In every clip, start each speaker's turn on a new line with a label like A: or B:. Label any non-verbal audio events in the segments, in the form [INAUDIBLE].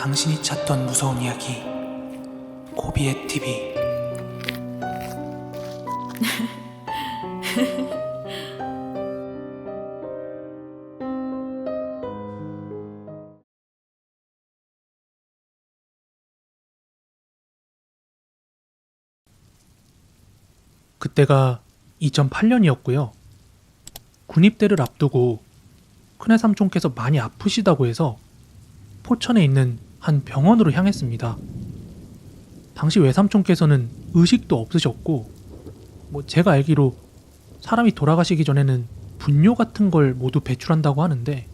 A: 당신이 찾던 무서운 이야기 고비의 TV [LAUGHS] 그때가 2008년이었고요. 군입대를 앞두고 큰애 삼촌께서 많이 아프시다고 해서 포천에 있는 한 병원으로 향했습니다. 당시 외삼촌께서는 의식도 없으셨고, 뭐 제가 알기로 사람이 돌아가시기 전에는 분뇨 같은 걸 모두 배출한다고 하는데,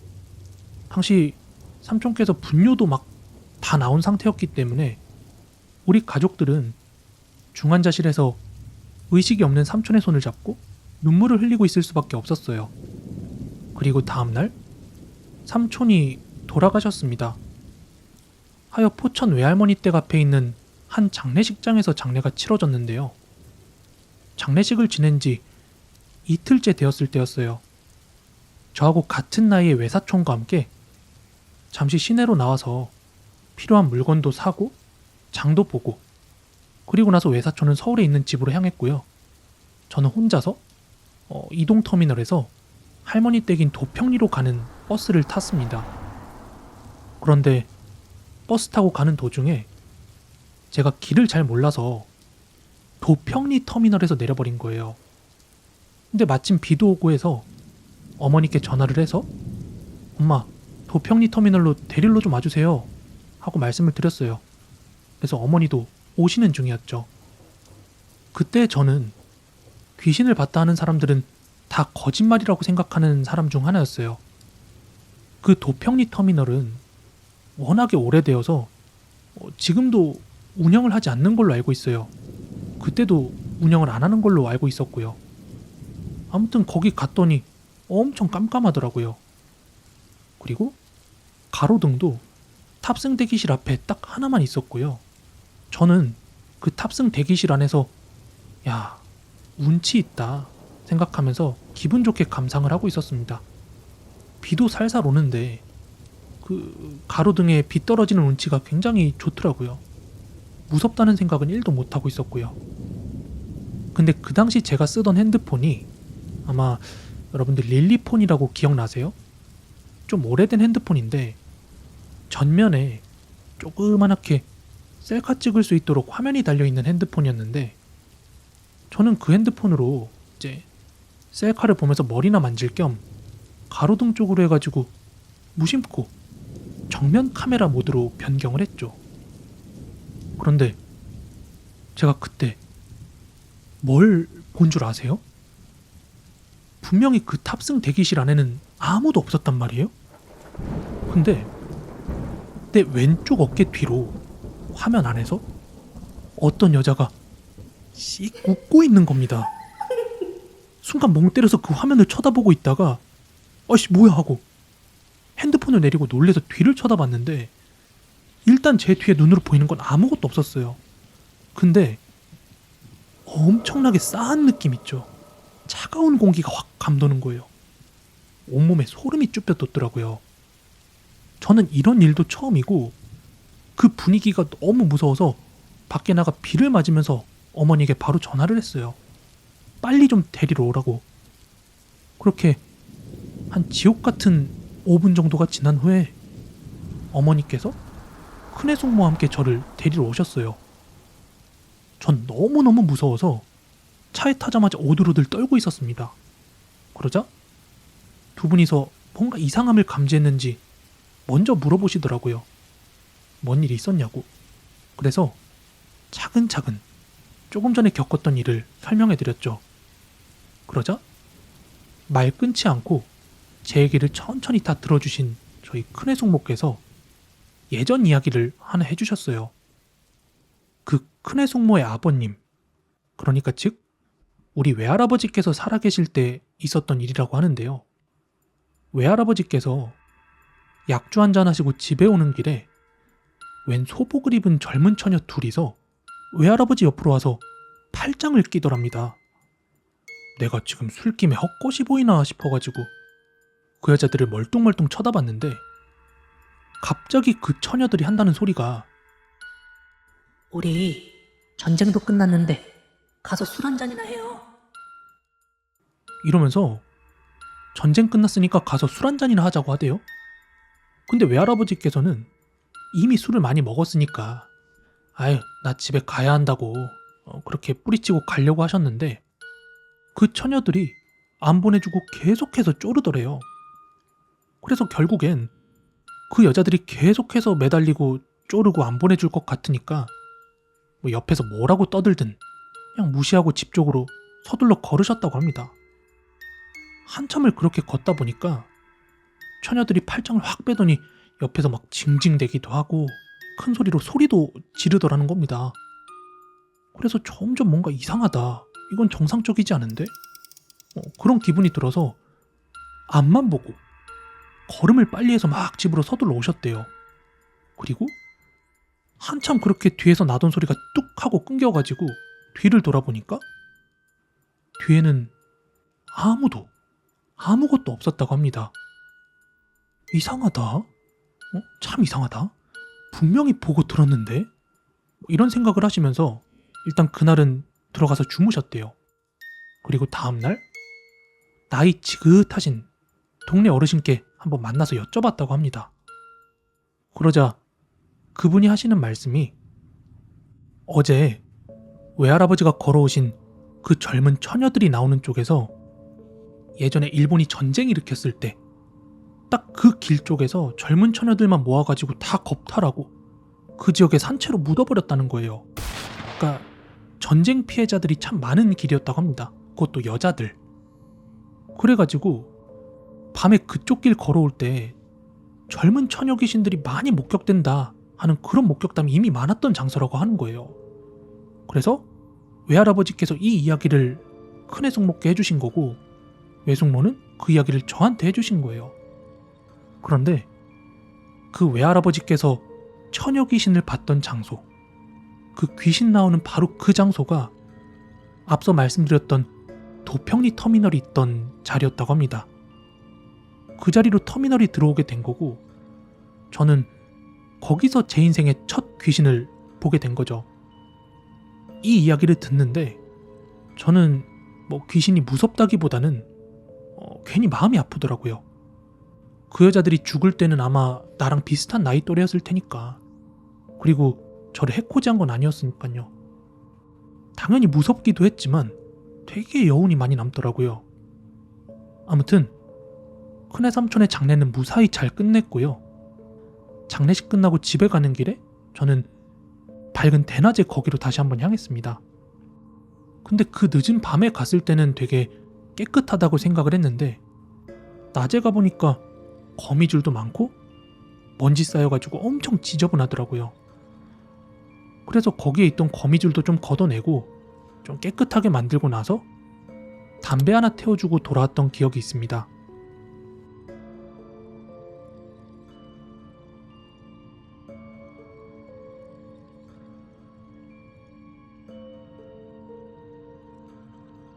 A: 당시 삼촌께서 분뇨도 막 다 나온 상태였기 때문에 우리 가족들은 중환자실에서 의식이 없는 삼촌의 손을 잡고 눈물을 흘리고 있을 수밖에 없었어요. 그리고 다음날 삼촌이 돌아가셨습니다. 하여 포천 외할머니 댁 앞에 있는 한 장례식장에서 장례가 치러졌는데요. 장례식을 지낸 지 이틀째 되었을 때였어요. 저하고 같은 나이의 외사촌과 함께 잠시 시내로 나와서 필요한 물건도 사고 장도 보고 그리고 나서 외사촌은 서울에 있는 집으로 향했고요. 저는 혼자서 어, 이동터미널에서 할머니 댁인 도평리로 가는 버스를 탔습니다. 그런데 버스 타고 가는 도중에 제가 길을 잘 몰라서 도평리 터미널에서 내려버린 거예요. 근데 마침 비도 오고 해서 어머니께 전화를 해서 엄마 도평리 터미널로 데릴러 좀 와주세요 하고 말씀을 드렸어요. 그래서 어머니도 오시는 중이었죠. 그때 저는 귀신을 봤다 하는 사람들은 다 거짓말이라고 생각하는 사람 중 하나였어요. 그 도평리 터미널은 워낙에 오래되어서 어, 지금도 운영을 하지 않는 걸로 알고 있어요. 그때도 운영을 안 하는 걸로 알고 있었고요. 아무튼 거기 갔더니 엄청 깜깜하더라고요. 그리고 가로등도 탑승 대기실 앞에 딱 하나만 있었고요. 저는 그 탑승 대기실 안에서 야 운치 있다 생각하면서 기분 좋게 감상을 하고 있었습니다. 비도 살살 오는데 그 가로등에 비 떨어지는 운치가 굉장히 좋더라고요. 무섭다는 생각은 1도 못 하고 있었고요. 근데 그 당시 제가 쓰던 핸드폰이 아마 여러분들 릴리폰이라고 기억나세요? 좀 오래된 핸드폰인데 전면에 조그만하게 셀카 찍을 수 있도록 화면이 달려 있는 핸드폰이었는데 저는 그 핸드폰으로 이제 셀카를 보면서 머리나 만질 겸 가로등 쪽으로 해가지고 무심코 정면 카메라 모드로 변경을 했죠. 그런데 제가 그때 뭘 본 줄 아세요? 분명히 그 탑승 대기실 안에는 아무도 없었단 말이에요. 근데 내 왼쪽 어깨 뒤로 화면 안에서 어떤 여자가 씩 웃고 있는 겁니다. 순간 멍 때려서 그 화면을 쳐다보고 있다가 아씨 뭐야 하고 핸드폰을 내리고 놀래서 뒤를 쳐다봤는데 일단 제 뒤에 눈으로 보이는 건 아무것도 없었어요. 근데 엄청나게 싸한 느낌 있죠. 차가운 공기가 확 감도는 거예요. 온몸에 소름이 쭈뼛 돋더라고요. 저는 이런 일도 처음이고 그 분위기가 너무 무서워서 밖에 나가 비를 맞으면서 어머니에게 바로 전화를 했어요. 빨리 좀 데리러 오라고. 그렇게 한 지옥 같은 5분 정도가 지난 후에 어머니께서 큰애 숙모와 함께 저를 데리러 오셨어요. 전 너무너무 무서워서 차에 타자마자 오들오들 떨고 있었습니다. 그러자 두 분이서 뭔가 이상함을 감지했는지 먼저 물어보시더라고요. 뭔 일이 있었냐고. 그래서 차근차근 조금 전에 겪었던 일을 설명해 드렸죠. 그러자 말 끊지 않고 제 얘기를 천천히 다 들어주신 저희 큰애 숙모께서 예전 이야기를 하나 해주셨어요. 그 큰애 숙모의 아버님, 그러니까 즉 우리 외할아버지께서 살아계실 때 있었던 일이라고 하는데요. 외할아버지께서 약주 한잔 하시고 집에 오는 길에 웬 소복을 입은 젊은 처녀 둘이서 외할아버지 옆으로 와서 팔짱을 끼더랍니다. 내가 지금 술김에 헛것이 보이나 싶어가지고 그 여자들을 멀뚱멀뚱 쳐다봤는데 갑자기 그 처녀들이 한다는 소리가
B: 우리 전쟁도 끝났는데 가서 술 한 잔이나 해요.
A: 이러면서 전쟁 끝났으니까 가서 술 한잔이나 하자고 하대요. 근데 외할아버지께서는 이미 술을 많이 먹었으니까 아유 나 집에 가야 한다고 어, 그렇게 뿌리치고 가려고 하셨는데 그 처녀들이 안 보내주고 계속해서 쪼르더래요. 그래서 결국엔 그 여자들이 계속해서 매달리고 쪼르고 안 보내줄 것 같으니까 뭐 옆에서 뭐라고 떠들든 그냥 무시하고 집 쪽으로 서둘러 걸으셨다고 합니다. 한참을 그렇게 걷다 보니까 처녀들이 팔짱을 확 빼더니 옆에서 막 징징대기도 하고 큰 소리로 소리도 지르더라는 겁니다. 그래서 점점 뭔가 이상하다. 이건 정상적이지 않은데? 어, 그런 기분이 들어서 앞만 보고 걸음을 빨리 해서 막 집으로 서둘러 오셨대요. 그리고 한참 그렇게 뒤에서 나던 소리가 뚝 하고 끊겨가지고 뒤를 돌아보니까 뒤에는 아무도 아무것도 없었다고 합니다. 이상하다. 어? 참 이상하다. 분명히 보고 들었는데 이런 생각을 하시면서 일단 그날은 들어가서 주무셨대요. 그리고 다음날 나이 지긋하신 동네 어르신께 한번 만나서 여쭤봤다고 합니다. 그러자 그분이 하시는 말씀이 어제 외할아버지가 걸어오신 그 젊은 처녀들이 나오는 쪽에서 예전에 일본이 전쟁 일으켰을 때 딱 그 길 쪽에서 젊은 처녀들만 모아가지고 다 겁탈하고 그 지역에 산채로 묻어버렸다는 거예요. 그러니까 전쟁 피해자들이 참 많은 길이었다고 합니다. 그것도 여자들. 그래가지고 밤에 그쪽 길 걸어올 때 젊은 처녀 귀신들이 많이 목격된다 하는 그런 목격담이 이미 많았던 장소라고 하는 거예요. 그래서 외할아버지께서 이 이야기를 큰애 숙모께 해주신 거고 외숙모는 그 이야기를 저한테 해주신 거예요. 그런데 그 외할아버지께서 처녀 귀신을 봤던 장소, 그 귀신 나오는 바로 그 장소가 앞서 말씀드렸던 도평리 터미널이 있던 자리였다고 합니다. 그 자리로 터미널이 들어오게 된 거고, 저는 거기서 제 인생의 첫 귀신을 보게 된 거죠. 이 이야기를 듣는데, 저는 뭐 귀신이 무섭다기보다는 어, 괜히 마음이 아프더라고요. 그 여자들이 죽을 때는 아마 나랑 비슷한 나이 또래였을 테니까. 그리고 저를 해코지한 건 아니었으니까요. 당연히 무섭기도 했지만 되게 여운이 많이 남더라고요. 아무튼 큰애 삼촌의 장례는 무사히 잘 끝냈고요. 장례식 끝나고 집에 가는 길에 저는 밝은 대낮에 거기로 다시 한번 향했습니다. 근데 그 늦은 밤에 갔을 때는 되게 깨끗하다고 생각을 했는데 낮에 가보니까 거미줄도 많고 먼지 쌓여가지고 엄청 지저분하더라고요. 그래서 거기에 있던 거미줄도 좀 걷어내고 좀 깨끗하게 만들고 나서 담배 하나 태워주고 돌아왔던 기억이 있습니다.